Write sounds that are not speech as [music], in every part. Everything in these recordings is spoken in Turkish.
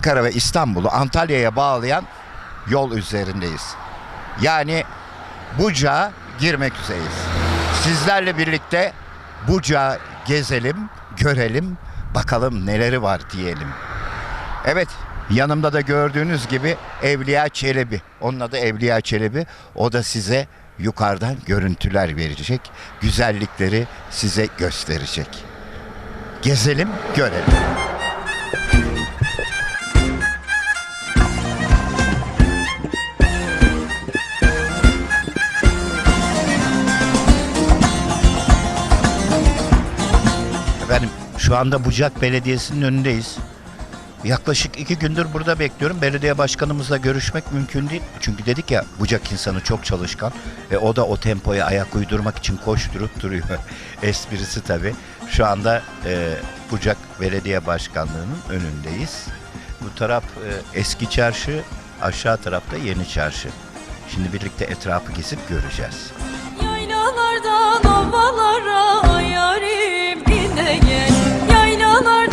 Ankara ve İstanbul'u Antalya'ya bağlayan yol üzerindeyiz. Yani Bucak'a girmek üzereyiz. Sizlerle birlikte Bucak'ı gezelim, görelim, bakalım neleri var diyelim. Evet, yanımda da gördüğünüz gibi Evliya Çelebi. Onun adı Evliya Çelebi. O da size yukarıdan görüntüler verecek, güzellikleri size gösterecek. Gezelim, görelim. Şu anda Bucak Belediyesi'nin önündeyiz. Yaklaşık iki gündür burada bekliyorum. Belediye başkanımızla görüşmek mümkün değil. Çünkü dedik ya Bucak insanı çok çalışkan ve o da o tempoya ayak uydurmak için koşturup duruyor. [laughs] Esprisi tabii. Şu anda e, Bucak Belediye Başkanlığı'nın önündeyiz. Bu taraf e, eski çarşı, aşağı tarafta yeni çarşı. Şimdi birlikte etrafı gezip göreceğiz. Yaylalardan ovalara yarim ine gel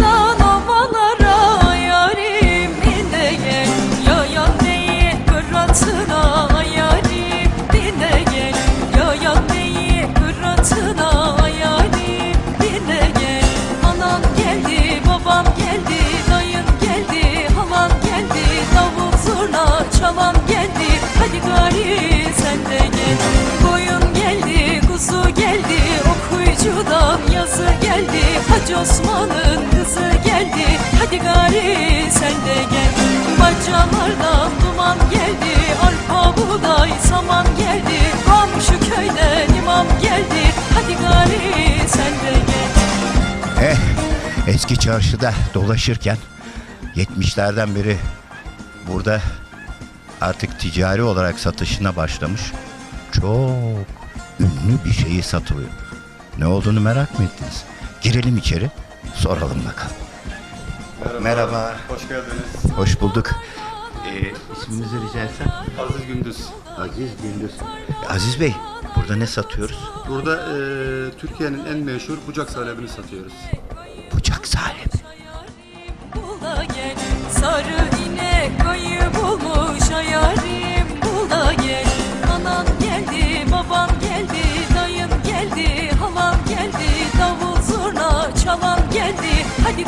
geldi. Hacı Osman'ın kızı geldi. Hadi gari sen de gel. Bacalardan duman geldi. Arpa buğday saman geldi. Komşu köyden imam geldi. Hadi gari sen de gel. Eh, eski çarşıda dolaşırken 70'lerden beri burada artık ticari olarak satışına başlamış çok ünlü bir şeyi satılıyor. Ne olduğunu merak mı ettiniz? Girelim içeri, soralım bakalım. Merhaba. Hoş geldiniz. Hoş bulduk. Ee, isminizi rica etsem? Aziz Gündüz. Aziz Gündüz. Aziz Bey, burada ne satıyoruz? Burada e, Türkiye'nin en meşhur bucak salebini satıyoruz. Bula gel sarı inek kayı bulmuş ayarim Bula gel anan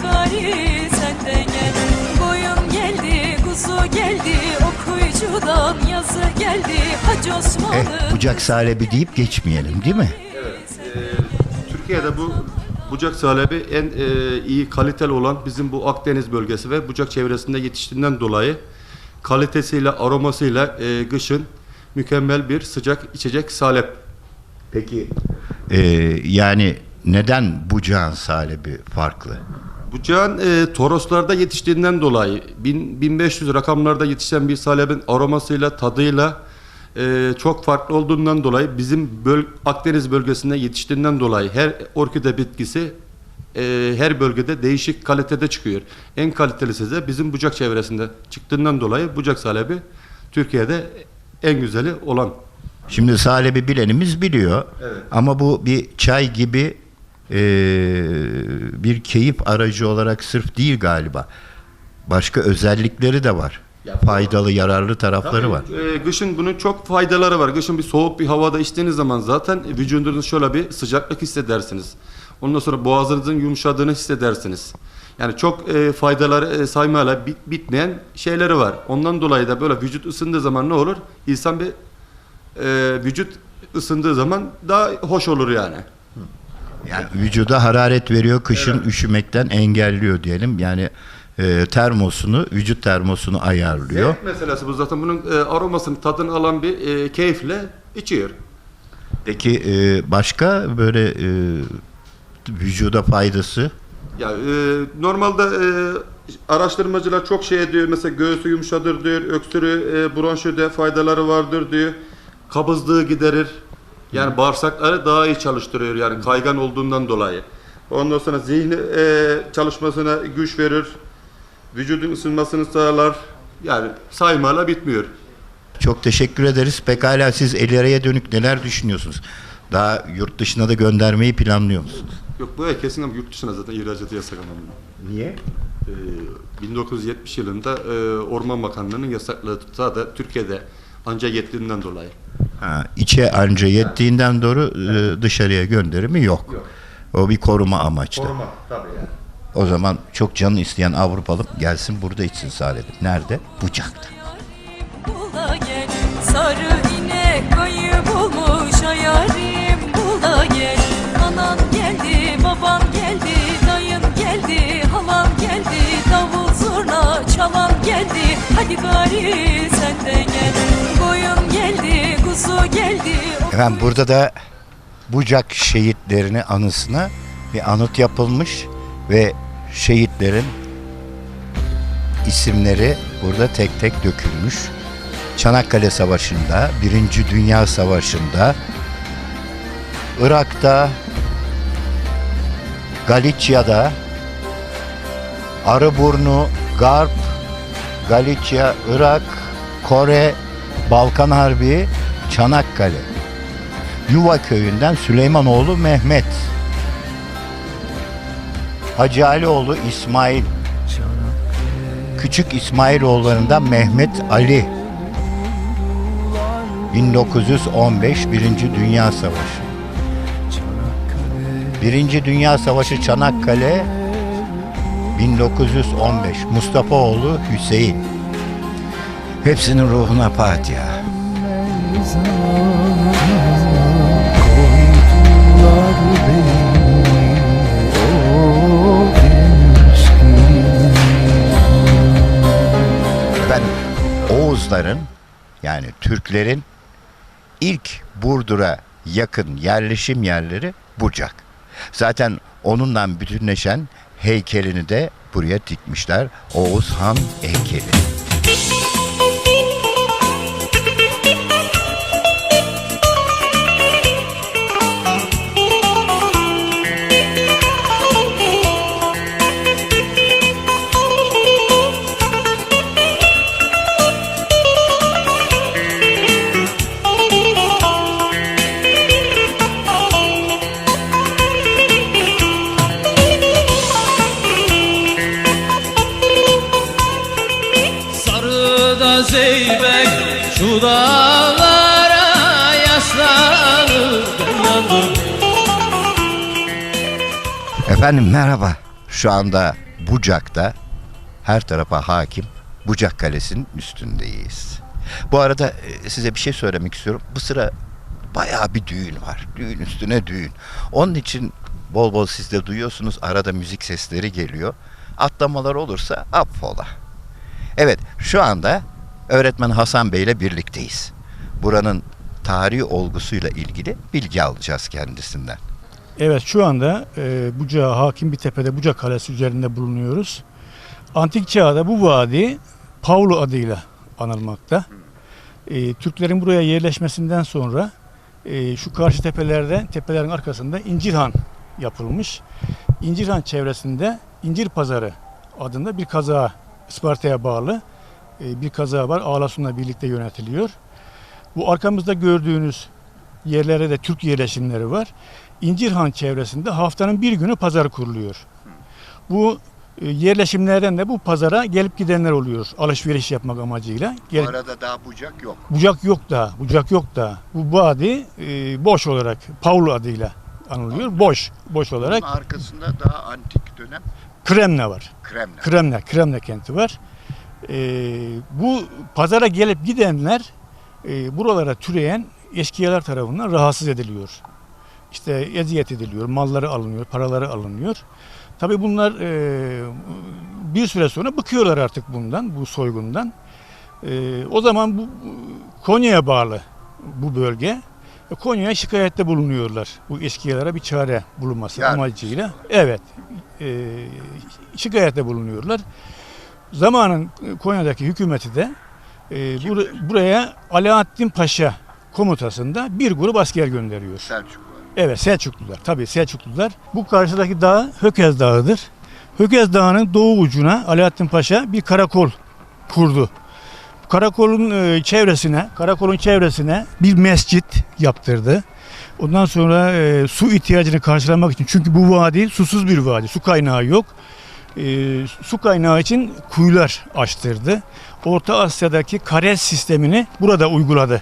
gari sen de gel Koyun geldi kuzu geldi okuyucudan yazı geldi Hacı Osman'ın Eh, bucak salebi deyip geçmeyelim değil mi? Türkiye'de bu bucak salebi en e, iyi kaliteli olan bizim bu Akdeniz bölgesi ve bucak çevresinde yetiştiğinden dolayı kalitesiyle, aromasıyla e, kışın mükemmel bir sıcak içecek salep. Peki Ee, yani neden bucağın salebi farklı? Bucağın e, Toroslarda yetiştiğinden dolayı bin- 1500 rakamlarda yetişen bir salebin aromasıyla, tadıyla e, çok farklı olduğundan dolayı bizim böl- Akdeniz bölgesinde yetiştiğinden dolayı her orkide bitkisi e, her bölgede değişik kalitede çıkıyor. En kalitelisi de bizim bucak çevresinde çıktığından dolayı bucak salebi Türkiye'de en güzeli olan. Şimdi salebi bilenimiz biliyor. Evet. Ama bu bir çay gibi ee, bir keyif aracı olarak sırf değil galiba. Başka özellikleri de var. Faydalı, yararlı tarafları Tabii, var. e, kışın bunun çok faydaları var. Kışın bir soğuk bir havada içtiğiniz zaman zaten vücudunuz şöyle bir sıcaklık hissedersiniz. Ondan sonra boğazınızın yumuşadığını hissedersiniz. Yani çok e, faydaları e, saymayla bit- bitmeyen şeyleri var. Ondan dolayı da böyle vücut ısındığı zaman ne olur? İnsan bir e, vücut ısındığı zaman daha hoş olur yani. Yani vücuda hararet veriyor, kışın üşümekten engelliyor diyelim. Yani e, termosunu, vücut termosunu ayarlıyor. Zevk meselesi bu zaten bunun e, aromasını tadını alan bir e, keyifle içiyor. Peki e, başka böyle e, vücuda faydası? Ya e, normalde e, araştırmacılar çok şey diyor. Mesela göğsü yumuşadır diyor, öksürü, e, bronşide faydaları vardır diyor. Kabızlığı giderir. Yani bağırsakları daha iyi çalıştırıyor yani kaygan olduğundan dolayı. Ondan sonra zihni e, çalışmasına güç verir. Vücudun ısınmasını sağlar. Yani saymayla bitmiyor. Çok teşekkür ederiz. Pekala siz ileriye dönük neler düşünüyorsunuz? Daha yurt dışına da göndermeyi planlıyor musunuz? Yok boya kesin ama yurt dışına zaten ihracatı yasak ama. Niye? Ee, 1970 yılında e, Orman Bakanlığı'nın yasakladığı da Türkiye'de ancak yettiğinden dolayı. Ha, içe anca yettiğinden doğru e, dışarıya gönderimi yok. Yok. O bir koruma amaçlı. tabii yani. O zaman çok canı isteyen Avrupalı gelsin burada içsin sadetim. Nerede? Bucak'ta. Bula gel sarı inek kaybolmuş ayarim bula gel Anan geldi baban geldi dayın geldi halan geldi Davul zurna çalan geldi hadi gari sen de gel Efendim burada da Bucak şehitlerini anısına bir anıt yapılmış ve şehitlerin isimleri burada tek tek dökülmüş. Çanakkale Savaşı'nda, Birinci Dünya Savaşı'nda, Irak'ta, Galicia'da, Arıburnu, Garp, Galicia, Irak, Kore, Balkan Harbi, Çanakkale. Yuva köyünden Süleymanoğlu Mehmet. Hacı Alioğlu İsmail. Küçük İsmailoğullarından Mehmet Ali. 1915 Birinci Dünya Savaşı. Birinci Dünya Savaşı Çanakkale 1915 Mustafaoğlu Hüseyin. Hepsinin ruhuna Fatiha. Oğuzların yani Türklerin ilk Burdur'a yakın yerleşim yerleri Bucak. Zaten onunla bütünleşen heykelini de buraya dikmişler. Oğuz Han heykeli. Zeybek şu dağlara yaslanır Efendim merhaba. Şu anda Bucak'ta her tarafa hakim Bucak Kalesi'nin üstündeyiz. Bu arada e, size bir şey söylemek istiyorum. Bu sıra bayağı bir düğün var. Düğün üstüne düğün. Onun için bol bol siz de duyuyorsunuz. Arada müzik sesleri geliyor. Atlamalar olursa affola. Evet şu anda öğretmen Hasan Bey ile birlikteyiz. Buranın tarihi olgusuyla ilgili bilgi alacağız kendisinden. Evet şu anda e, Bucağa hakim bir tepede Bucak Kalesi üzerinde bulunuyoruz. Antik çağda bu vadi Pavlu adıyla anılmakta. E, Türklerin buraya yerleşmesinden sonra e, şu karşı tepelerde tepelerin arkasında İncirhan yapılmış. İncirhan çevresinde İncir Pazarı adında bir kaza Isparta'ya bağlı bir kaza var. Ağlasun'la birlikte yönetiliyor. Bu arkamızda gördüğünüz yerlere de Türk yerleşimleri var. İncirhan çevresinde haftanın bir günü pazar kuruluyor. Bu e, yerleşimlerden de bu pazara gelip gidenler oluyor alışveriş yapmak amacıyla. Gel, arada daha Bucak yok. bucak yok da, bucak yok da. Bu vadi e, boş olarak Pavlu adıyla anılıyor. Boş, boş olarak Bunun arkasında daha antik dönem Kremne var. Kremle. Kremne, Kremne kenti var. E, bu pazara gelip gidenler e, buralara türeyen eşkıyalar tarafından rahatsız ediliyor. İşte eziyet ediliyor, malları alınıyor, paraları alınıyor. Tabii bunlar e, bir süre sonra bıkıyorlar artık bundan, bu soygundan. E, o zaman bu Konya'ya bağlı bu bölge. E, Konya'ya şikayette bulunuyorlar. Bu eşkıyalara bir çare bulunması Yani- amacıyla. Evet. E, şikayette bulunuyorlar. Zamanın Konya'daki hükümeti de e, bur- buraya Alaaddin Paşa komutasında bir grup asker gönderiyor. Selçuklu. Evet Selçuklular. Tabii Selçuklular. Bu karşıdaki dağ Hökez Dağı'dır. Hökez Dağı'nın doğu ucuna Alaaddin Paşa bir karakol kurdu. Karakolun e, çevresine, karakolun çevresine bir mescit yaptırdı. Ondan sonra e, su ihtiyacını karşılamak için çünkü bu vadi susuz bir vadi. Su kaynağı yok. E, su kaynağı için kuyular açtırdı. Orta Asya'daki kares sistemini burada uyguladı.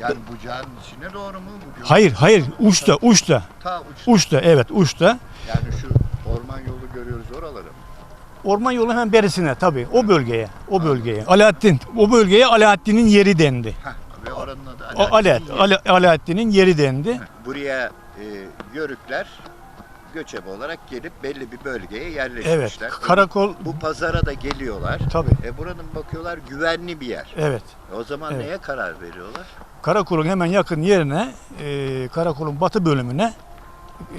Yani bucağın içine doğru mu? Bu Hayır, hayır, uçta, uçta. Ta uçta. Uçta, evet, uçta. Yani şu orman yolu görüyoruz oraları mı? Orman yolu hemen berisine tabii, o bölgeye, o bölgeye. Alaaddin, o bölgeye Alaaddin'in yeri dendi. Heh, ve oranın adı Alaaddin Alaaddin, Yeri. Ala- Alaaddin'in yeri dendi. Buraya e, yörükler göçebe olarak gelip belli bir bölgeye Evet, yerleşmişler. karakol, Bu pazara da geliyorlar. tabii, E buranın bakıyorlar güvenli bir yer. evet. O zaman Evet. neye karar veriyorlar? Karakolun hemen yakın yerine, e, karakolun batı bölümüne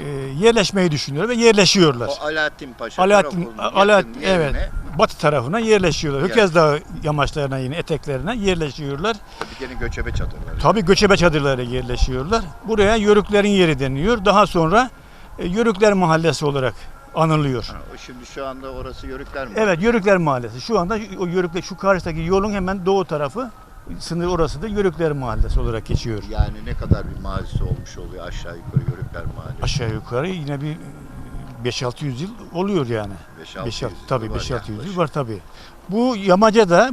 e, yerleşmeyi düşünüyorlar ve yerleşiyorlar. O Alaaddin Paşa Alaaddin, Alaaddin, yakın evet. yerine Batı tarafına yerleşiyorlar. Yer. Hökez Dağı yamaçlarına yine eteklerine yerleşiyorlar. tabii gene göçebe çadırları. Tabii göçebe çadırlara yerleşiyorlar. Buraya Yörüklerin yeri deniliyor. Daha sonra e, Yörükler Mahallesi olarak anılıyor. Ha, şimdi şu anda orası yörükler mi? Evet Yörükler Mahallesi. Şu anda o Yörükler şu karşıdaki yolun hemen doğu tarafı sınır orası da Yörükler Mahallesi olarak geçiyor. Yani ne kadar bir mazisi olmuş oluyor aşağı yukarı yörükler mahallesi. Aşağı yukarı yine bir 5-600 yıl oluyor yani. 5-600 5 yılı tabii var 5-600 yıl var tabii. Bu yamacada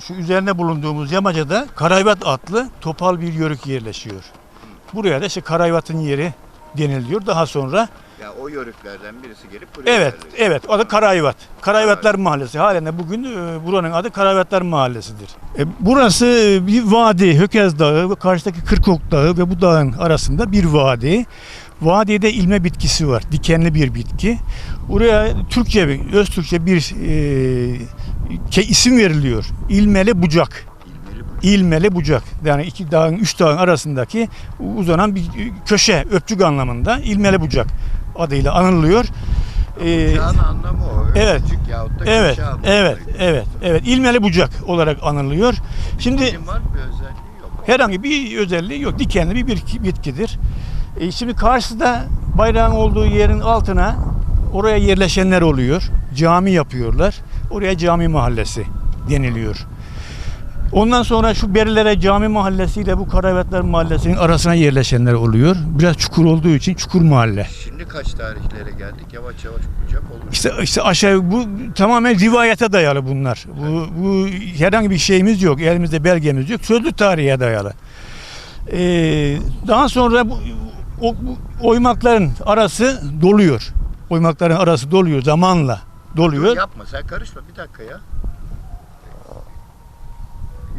şu üzerine bulunduğumuz yamacada Karayvat adlı topal bir yörük yerleşiyor. Buraya da işte Karayvat'ın yeri deniliyor. Daha sonra Ya o yörüklerden birisi gelip buraya evet yerleşiyor. evet adı Karayvat. Karayvatlar Mahallesi. Halen de bugün e, buranın adı Karayvatlar Mahallesi'dir. E, burası bir vadi. Hökez Dağı ve karşıdaki Kırkok Dağı ve bu dağın arasında bir vadi. Vadide ilme bitkisi var. Dikenli bir bitki. Buraya Türkçe, öz Türkçe bir e, ke- isim veriliyor. İlmeli bucak. İlmeli bucak. Yani iki dağın, üç dağın arasındaki uzanan bir köşe, öpçük anlamında İlmeli bucak adıyla anılıyor. Ee, anlamı o. evet. Evet, evet, evet, evet. İlmeli bucak olarak anılıyor. Şimdi var bir özelliği yok. herhangi bir özelliği yok. Dikenli bir bitki- bitkidir. E, şimdi karşıda bayrağın olduğu yerin altına oraya yerleşenler oluyor. Cami yapıyorlar. Oraya cami mahallesi deniliyor. Ondan sonra şu berilere cami mahallesiyle bu Karavetler mahallesinin arasına yerleşenler oluyor. Biraz çukur olduğu için çukur mahalle. Şimdi kaç tarihlere geldik? Yavaş yavaş bucak olmuş. İşte işte aşağı bu tamamen rivayete dayalı bunlar. Bu, bu herhangi bir şeyimiz yok. Elimizde belgemiz yok. Sözlü tarihe dayalı. Ee, daha sonra bu, o, bu oymakların arası doluyor. Oymakların arası doluyor zamanla. Doluyor. Yapma sen karışma bir dakika ya.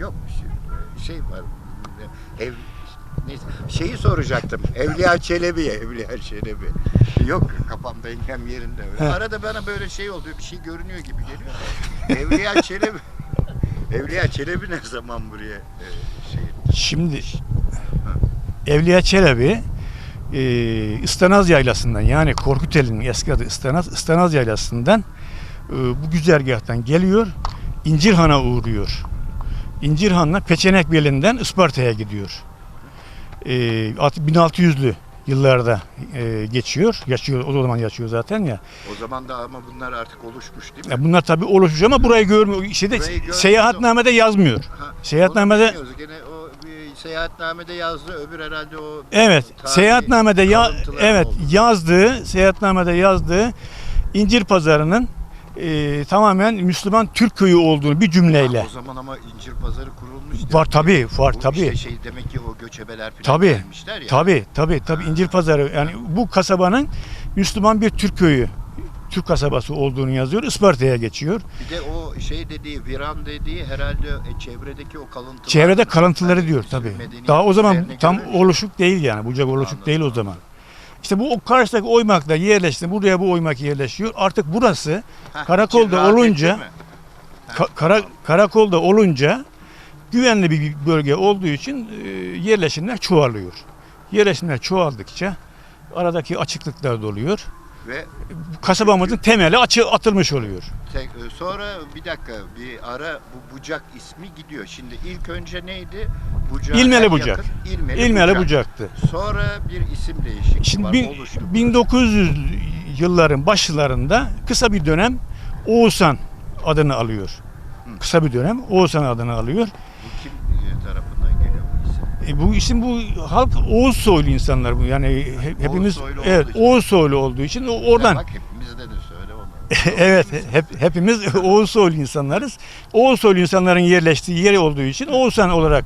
Yok bir şey, şey var. Ev, neyse. Şeyi soracaktım. Evliya Çelebi'ye. Evliya Çelebi. Yok kafamda engem yerinde. Öyle. Arada bana böyle şey oluyor. Bir şey görünüyor gibi geliyor. Evliya Çelebi. [laughs] Evliya Çelebi ne zaman buraya e, şey Şimdi Evliya Çelebi e, İstanaz Yaylası'ndan yani Korkuteli'nin eski adı İstanaz, İstanaz Yaylası'ndan e, bu güzergahtan geliyor. İncirhan'a uğruyor. İncirhan'la Peçenek Beli'nden Isparta'ya gidiyor. E, alt- 1600'lü yıllarda e, geçiyor. Yaşıyor o zaman yaşıyor zaten ya. O zaman da ama bunlar artık oluşmuş değil mi? ya bunlar tabii oluşmuş ama burayı görmüyor. Şeyde Burayı görmüyor. seyahatnamede yazmıyor. Ha, Seyahatnamede-. Gene o bir seyahatnamede yazdı. Öbür herhalde o Evet, seyahatnamede ya evet oldu. yazdığı, seyahatnamede yazdığı İncir Pazarı'nın e, tamamen Müslüman Türk köyü olduğunu bir cümleyle. Ha, o zaman ama incir pazarı kurulmuş. Var ki. tabii, var Bu tabii. Işte şey demek ki o göçebeler falan Tabii, gelmişler ya. Tabii, tabii, tabii İncir Pazarı yani bu kasabanın Müslüman bir Türk köyü, Türk kasabası olduğunu yazıyor. Isparta'ya geçiyor. Bir de o şey dediği, viran dediği herhalde e, çevredeki o kalıntılar. Çevrede kalıntıları Hani diyor tabii. medeniyet Daha o zaman tam göre- oluşuk değil yani. Bucak oluşuk Anladım, değil o zaman. İşte bu karşıdaki oymakla yerleşti. Buraya bu oymak yerleşiyor. Artık burası Heh, karakolda olunca-? Ka- kara, karakolda olunca güvenli bir bölge olduğu için e, yerleşimler çoğalıyor. Yerleşimler çoğaldıkça aradaki açıklıklar doluyor. Ve Kasabamızın temeli açı atılmış oluyor. tek- e, sonra bir dakika bir ara bu bucak ismi gidiyor. Şimdi ilk önce neydi? Bucak İlmeli Bucak. İlmeli, İlmeli Bucak. bucaktı. Sonra bir isim değişikliği Şimdi var. bin- oluştu. 1900 yılların başlarında kısa bir dönem Oğuzhan adını alıyor. Kısa bir dönem Oğuzhan adını alıyor. E, bu isim? Bu işin bu halk Oğuz soylu insanlar bu. Yani he- hepimiz soylu evet için. Oğuz soylu olduğu için o- oradan Bak hepimizde de söyle onu. [laughs] evet hep hepimiz [laughs] Oğuz soylu insanlarız. Oğuz soylu insanların yerleştiği yer olduğu için Oğuzhan olarak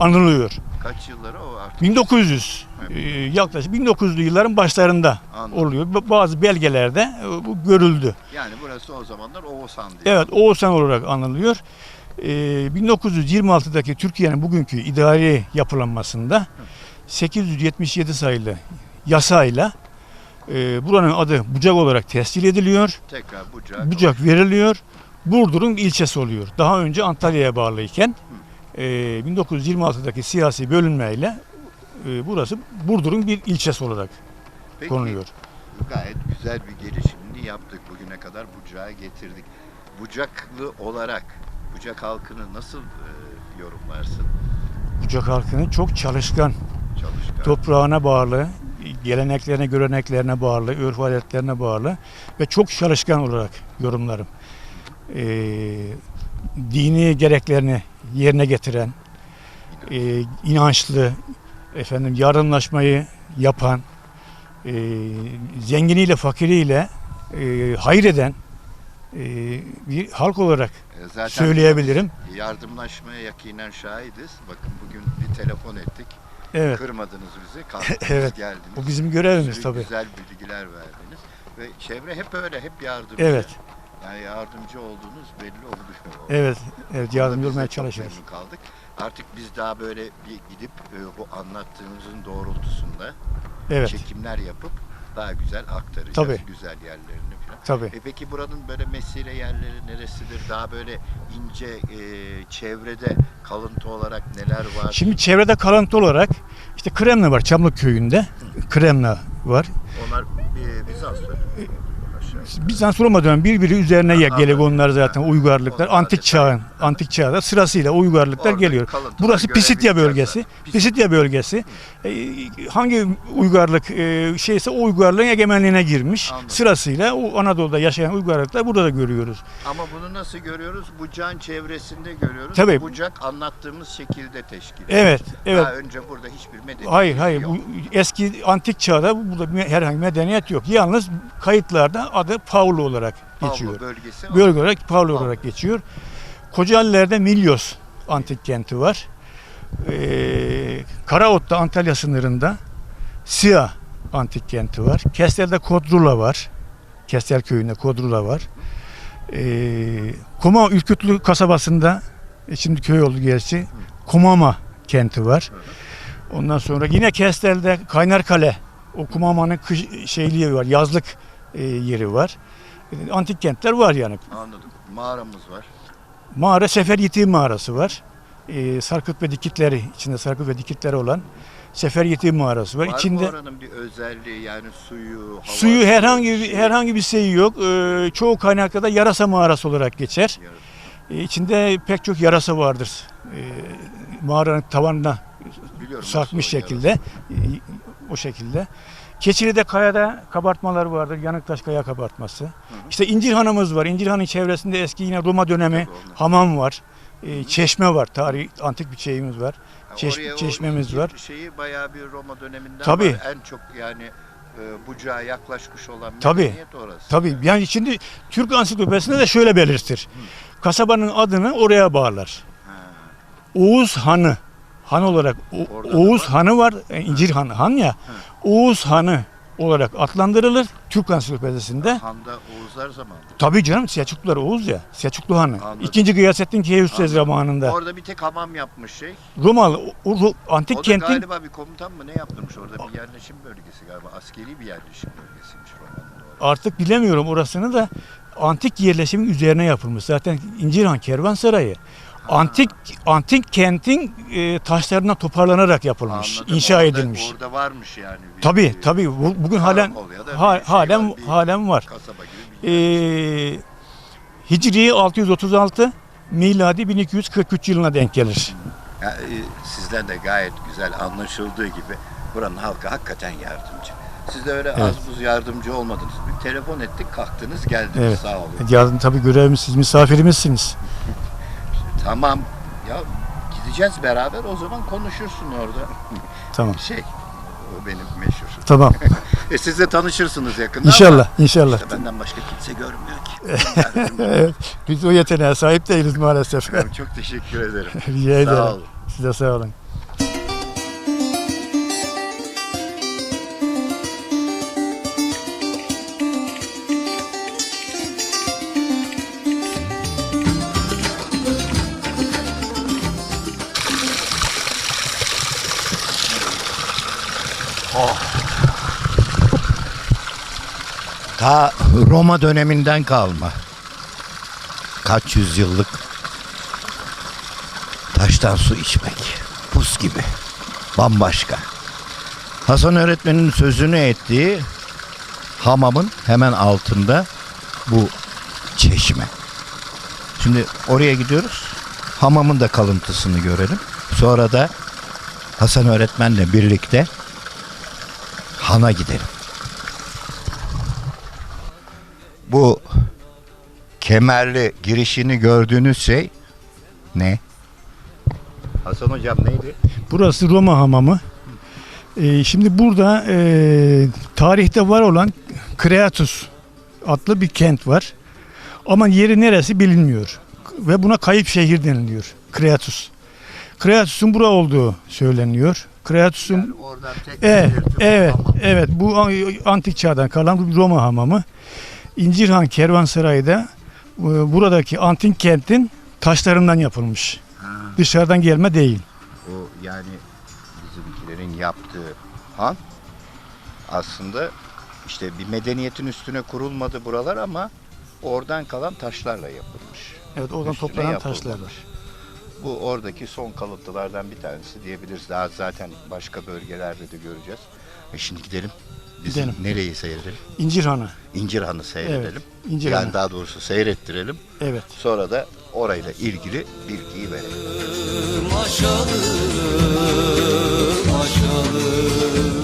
anılıyor. Kaç yılları o artık? 1900 e, yaklaşık 1900'lü yılların başlarında Anladım. oluyor. Ba- Bazı belgelerde e, bu görüldü. Yani burası o zamanlar Oğuzhan diye. Evet Oğuzhan olarak anılıyor. Ee, 1926'daki Türkiye'nin bugünkü idari yapılanmasında 877 sayılı yasayla e, buranın adı Bucak olarak tescil ediliyor. Tekrar Bucak. Bucak veriliyor. Burdur'un ilçesi oluyor. Daha önce Antalya'ya bağlıyken e, 1926'daki siyasi bölünmeyle e, burası Burdur'un bir ilçesi olarak Peki, konuluyor. Gayet güzel bir gelişimini yaptık. Bugüne kadar Bucak'a getirdik. Bucaklı olarak Bucak halkını nasıl e, yorumlarsın? Bucak halkının çok çalışkan, Çalışkan. toprağına bağlı, geleneklerine, göreneklerine bağlı, örf adetlerine bağlı ve çok çalışkan olarak yorumlarım. Ee, dini gereklerini yerine getiren, e, inançlı, efendim yardımlaşmayı yapan, e, zenginiyle fakiriyle e, hayır eden e, bir halk olarak E, Zaten söyleyebilirim. Yardımlaşmaya yakinen şahidiz. Bakın bugün bir telefon ettik. Evet, Kırmadınız bizi. [laughs] Kalktınız Evet. geldiniz. bu bizim görevimiz Sürü tabii. Güzel bilgiler verdiniz. Ve çevre hep öyle, hep yardımcı. Evet. Yani yardımcı olduğunuz belli oluyor. Evet, evet yardımcı olmaya çalışıyoruz. kaldık. Artık biz daha böyle bir gidip e, bu anlattığımızın doğrultusunda Evet, çekimler yapıp daha güzel aktaracağız. Tabii. Güzel yerlerini tabii. E peki buranın böyle mesire yerleri neresidir? Daha böyle ince e, çevrede kalıntı olarak neler var? Şimdi çevrede kalıntı olarak işte Kremna var Çamlık köyünde. Kremna var. Onlar e, Bizanslı. Aşağı. Bizans Roma dönemi birbiri üzerine ya gelecek onlar zaten uygarlıklar. Antik çağın, antik çağda sırasıyla uygarlıklar geliyor. Burası Pisitya bölgesi. Pisitya bölgesi. E, hangi uygarlık e, şeyse o uygarlığın egemenliğine girmiş. Sırasıyla o Anadolu'da yaşayan uygarlıklar burada da görüyoruz. Ama bunu nasıl görüyoruz? Bucağın çevresinde görüyoruz. Tabii. Bucak anlattığımız şekilde teşkil ediyor. Evet, evet. Daha önce burada hiçbir medeniyet Hayır hayır yok. bu eski antik çağda burada herhangi medeniyet yok. Yalnız kayıtlarda adı Pavlo olarak Pavlo geçiyor. bölgesi. o. Bölge olarak Pavlo Pavlo. olarak geçiyor. Kocaeli'lerde Milyos antik kenti var. Ee, Karaot'ta Antalya sınırında Siyah antik kenti var. Kestel'de Kodrula var. Kestel köyünde Kodrula var. Ee, Kuma Ürkütlü kasabasında e, şimdi köy oldu gerçi. Kumama kenti var. Ondan sonra yine Kestel'de Kaynarkale o Kumama'nın kış şeyliği var. Yazlık e, yeri var. E, Antik kentler var yani. Anladım. Mağaramız var. Mağara Sefer Yetiği mağarası var. Ee, sarkıt ve dikitleri, içinde sarkıt ve dikitleri olan Sefer Yetiği mağarası var. Var İçinde mı oranın bir özelliği yani suyu, havası, suyu herhangi bir herhangi bir şey yok. Ee, çoğu kaynaklarda yarasa mağarası olarak geçer. Ee, içinde pek çok yarasa vardır. Ee, mağaranın tavanına Biliyorum o şekilde. e, O şekilde. Keçili'de kayada kabartmalar vardır. Yanıktaş kaya kabartması. İşte İncirhan'ımız var. İncirhan'ın çevresinde eski yine Roma dönemi Tabii hamam var. Ee, çeşme var. Tarih antik bir şeyimiz var. Ha, Çeş- oraya çeşmemiz var. Şeyi bayağı bir Roma döneminden Tabii. var. En çok yani e, bucağa yaklaşmış olan Tabii. medeniyet orası. Tabii yani şimdi Türk ansiklopedisinde de şöyle belirtir. Kasabanın adını oraya bağlar. Ha. Oğuz Hanı. Han olarak O- Orada Oğuz var. Hanı var. e, İncir Han, Han ya. Oğuz Hanı olarak adlandırılır Türk ansiklopedisinde. Han'da Oğuzlar zamanında. Tabii canım Selçuklular Oğuz ya. Selçuklu Hanı. Anladım. İkinci Gıyasettin Keyhüsrev zamanında. Orada bir tek hamam yapmış şey. Romalı o, o antik o da kentin galiba bir komutan mı ne yaptırmış orada bir yerleşim bölgesi galiba. Askeri bir yerleşim bölgesiymiş Roma'nın orası. artık bilemiyorum orasını da antik yerleşimin üzerine yapılmış. Zaten İncirhan Kervansarayı antik antik kentin e, taşlarından toparlanarak yapılmış, Anladım. inşa Orada- edilmiş. Orada varmış yani. bir- Tabii tabii bu- bugün halen ha- şey halen var, halen var. Ee, Hicri 636 miladi 1243 yılına denk gelir. Ya, e, sizden de gayet güzel anlaşıldığı gibi buranın halkı hakikaten yardımcı. Siz de öyle az buz yardımcı olmadınız. Bir telefon ettik kalktınız geldiniz Evet. sağ olun. Yardım tabii görevimiz siz misafirimizsiniz. Tamam ya gideceğiz beraber o zaman konuşursun orada. [laughs] Tamam. Şey o benim meşhur. Tamam. [laughs] E siz de tanışırsınız yakında İnşallah, ama inşallah. işte benden başka kimse görmüyor ki. [laughs] Yani, Biz o yeteneğe sahip değiliz maalesef. çok teşekkür ederim. Rica ederim. Sağ olun. Siz de sağ olun. Ta Roma döneminden kalma. Kaç yüzyıllık taştan su içmek. Buz gibi. Bambaşka. Hasan öğretmenin sözünü ettiği hamamın hemen altında bu çeşme. Şimdi oraya gidiyoruz. Hamamın da kalıntısını görelim. Sonra da Hasan öğretmenle birlikte hana gidelim. Bu kemerli girişini gördüğünüz şey ne? Hasan hocam neydi? Burası Roma hamamı. Ee, şimdi burada e, tarihte var olan Kreatus adlı bir kent var. Ama yeri neresi bilinmiyor. Ve buna kayıp şehir deniliyor. Kreatus. Kreatus'un bura olduğu söyleniyor. Kreatus'un oradan tek Evet, evet, evet. Bu antik çağdan kalan bir Roma hamamı. İncirhan Kervansarayı'da e, buradaki antik kentin taşlarından yapılmış. Dışarıdan gelme değil. O yani bizimkilerin yaptığı han aslında işte bir medeniyetin üstüne kurulmadı buralar ama oradan kalan taşlarla yapılmış. Evet, oradan Üstüne toplanan yapılmamış. taşlar var. Bu oradaki son kalıntılardan bir tanesi diyebiliriz. Daha zaten başka bölgelerde de göreceğiz. E şimdi gidelim. Biz Gidelim. nereyi seyredelim? İncirhanı. İncirhan'ı seyredelim. İncirhanı. Yani daha doğrusu seyrettirelim. Evet. Sonra da orayla ilgili bilgiyi verelim. Aşalım aşalım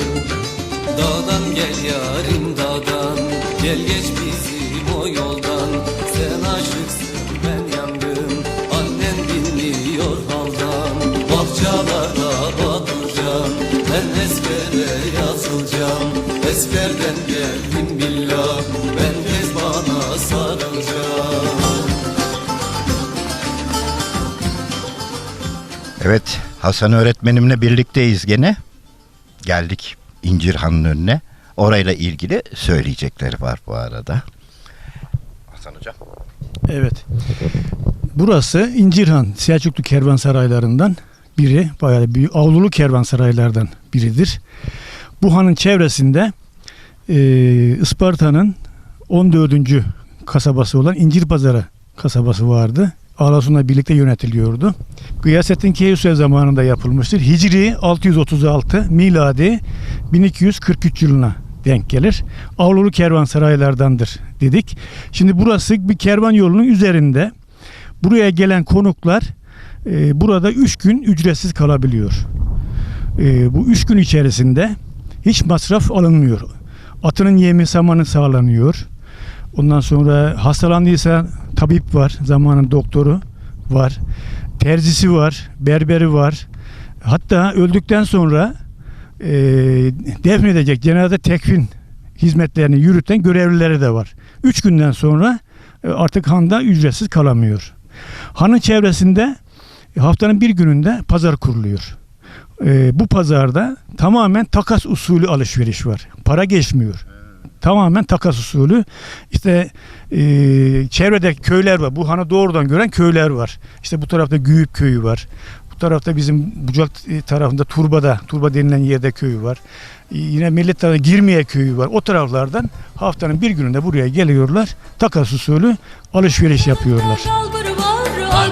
Dağdan gel yarim dağdan Gel geç bizim o yoldan Sen aşıksın ben yandım Annen bilmiyor haldan Bahçalara bakacağım Ben ezbere yazılacağım Ezberden geldim billah Ben tez bana sarılacağım Evet, Hasan öğretmenimle birlikteyiz gene. Geldik İncirhan'ın önüne. Orayla ilgili söyleyecekleri var bu arada. Hasan hocam. Evet. Burası İncirhan Selçuklu kervansaraylarından biri. Bayağı büyük avlulu kervansaraylardan biridir. Bu hanın çevresinde e, Isparta'nın 14. kasabası olan İncirpazarı kasabası vardı. Ağlasun'la birlikte yönetiliyordu. Gıyasettin Keyhüsev zamanında yapılmıştır. Hicri 636, miladi 1243 yılına denk gelir. Avlulu kervansaraylardandır dedik. Şimdi burası bir kervan yolunun üzerinde. Buraya gelen konuklar e, burada 3 gün ücretsiz kalabiliyor. E, bu 3 gün içerisinde hiç masraf alınmıyor. Atının yemi samanı sağlanıyor. Ondan sonra hastalandıysa tabip var, zamanın doktoru var, terzisi var, berberi var. Hatta öldükten sonra e, defnedecek cenaze tekfin hizmetlerini yürüten görevlileri de var. Üç günden sonra e, artık handa ücretsiz kalamıyor. Hanın çevresinde haftanın bir gününde pazar kuruluyor. E, bu pazarda tamamen takas usulü alışveriş var. Para geçmiyor. Tamamen takas usulü. İşte e, çevrede köyler var. Bu hanı doğrudan gören köyler var. İşte bu tarafta Güyüp köyü var. Bu tarafta bizim Bucak e, tarafında Turba'da, Turba denilen yerde köyü var. E, Yine millet tarafında Girmiye köyü var. O taraflardan haftanın bir gününde buraya geliyorlar. Takas usulü alışveriş yapıyorlar. Al